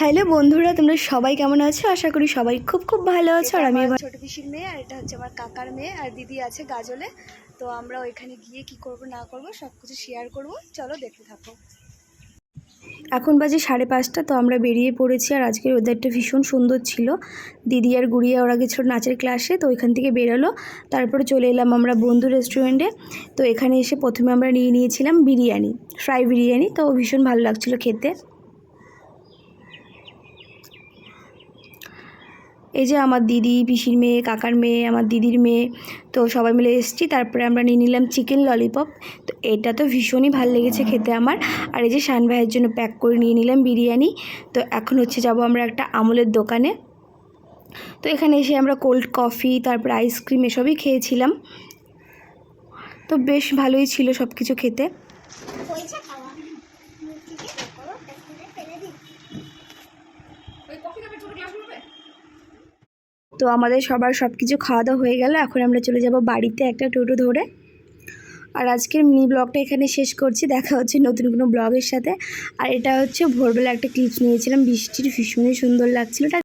Hello বন্ধুরা তোমরা সবাই কেমন আছো? আশা করি সবাই খুব খুব ভালো আছো আর আমি ছোট পিসির মেয়ে আর এটা হচ্ছে আমার কাকার মেয়ে আর দিদি আছে গাজলে। তো আমরা ওইখানে গিয়ে কি করব না করব সব কিছু শেয়ার করব। চলো দেখতে থাকো। এখন বাজে সাড়ে পাঁচটা তো আমরা বেরিয়ে পড়েছি আর আজকের ওয়েদারটা ভীষণ সুন্দর ছিল। দিদি আর গুড়িয়া ওরা গেছিল নাচের ক্লাসে তো ওইখান থেকে বেরোলো। তারপরে চলে এলাম আমরা বন্ধু রেস্টুরেন্টে তো এখানে এসে প্রথমে আমরা নিয়ে নিয়েছিলাম বিরিয়ানি ফ্রাই বিরিয়ানি তো ভীষণ ভালো লাগছিল খেতে। এই যে আমার দিদি, পিসির মেয়ে, কাকার মেয়ে, আমার দিদির মেয়ে, তো সবাই মিলে এসেছি। তারপরে আমরা নিয়ে নিলাম চিকেন ললিপপ তো এটা তো ভীষণই ভালো লেগেছে খেতে আমার। আর এই যে শান ভাইয়ের জন্য প্যাক করে নিয়ে নিলাম বিরিয়ানি। তো এখন হচ্ছে যাব আমরা একটা আমুলের দোকানে। তো এখানে এসে আমরা কোল্ড কফি তারপর আইসক্রিম এসবই খেয়েছিলাম। তো বেশ ভালোই ছিল সব কিছু খেতে তো আমাদের সবার সব কিছু খাওয়া দাওয়া হয়ে গেল। এখন আমরা চলে যাব বাড়িতে একটা টোটো ধরে। আর আজকের মিনি ব্লগটা এখানে শেষ করছি। দেখা হচ্ছে নতুন কোনো ব্লগের সাথে। আর এটা হচ্ছে ভোরবেলা একটা ক্লিপস নিয়েছিলাম। বৃষ্টির ভীষণই সুন্দর লাগছিল।